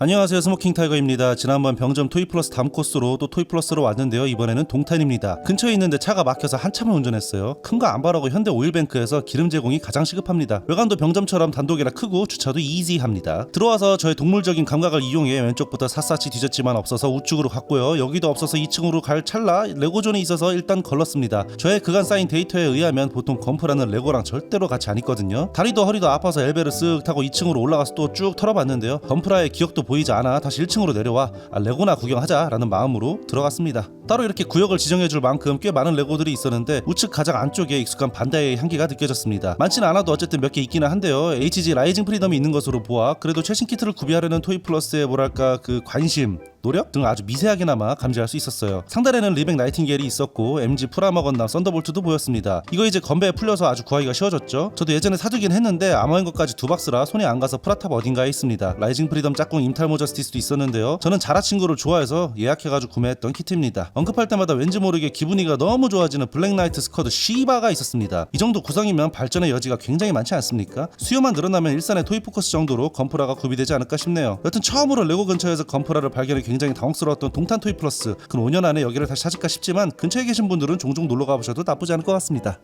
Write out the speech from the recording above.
안녕하세요. 스모킹 타이거입니다. 지난번 병점 토이플러스 다음 코스로 또 토이플러스로 왔는데요. 이번에는 동탄입니다. 근처에 있는데 차가 막혀서 한참을 운전했어요. 큰 거 안 바라고 현대 오일뱅크에서 기름 제공이 가장 시급합니다. 외관도 병점처럼 단독이라 크고 주차도 이지합니다. 들어와서 저의 동물적인 감각을 이용해 왼쪽부터 샅샅이 뒤졌지만 없어서 우측으로 갔고요. 여기도 없어서 2층으로 갈 찰나 레고존이 있어서 일단 걸렀습니다. 저의 그간 쌓인 데이터에 의하면 보통 건프라는 레고랑 절대로 같이 안 있거든요. 다리도 허리도 아파서 엘베를 쓱 타고 2층으로 올라가서 또 쭉 털어봤는데요. 건프라의 기억도 보이지 않아 다시 1층으로 내려와 아, 레고나 구경하자라는 마음으로 들어갔습니다. 따로 이렇게 구역을 지정해줄 만큼 꽤 많은 레고들이 있었는데 우측 가장 안쪽에 익숙한 반다이의 향기가 느껴졌습니다. 많지는 않아도 어쨌든 몇 개 있기는 한데요. HG 라이징 프리덤이 있는 것으로 보아 그래도 최신 키트를 구비하려는 토이 플러스의 뭐랄까 그 관심 노력 등 아주 미세하게나마 감지할 수 있었어요. 상단에는 리백 나이팅게일이 있었고 MG 프라머건남 썬더볼트도 보였습니다. 이거 이제 건배에 풀려서 아주 구하기가 쉬워졌죠. 저도 예전에 사두긴 했는데 아마인 것까지 두 박스라 손에 안 가서 프라탑 어딘가에 있습니다. 라이징 프리덤 짝꿍 임탈모 저스티스도 있었는데요. 저는 자라 친구를 좋아해서 예약해가지고 구매했던 키트입니다. 언급할 때마다 왠지 모르게 기분이가 너무 좋아지는 블랙나이트 스쿼드 시바가 있었습니다. 이 정도 구성이면 발전의 여지가 굉장히 많지 않습니까? 수요만 늘어나면 일산의 토이포커스 정도로 건프라가 구비되지 않을까 싶네요. 여튼 처음으로 레고 근처에서 건프라를 발견해 굉장히 당혹스러웠던 동탄 토이 플러스 근 5년 안에 여기를 다시 찾을까 싶지만 근처에 계신 분들은 종종 놀러 가보셔도 나쁘지 않을 것 같습니다.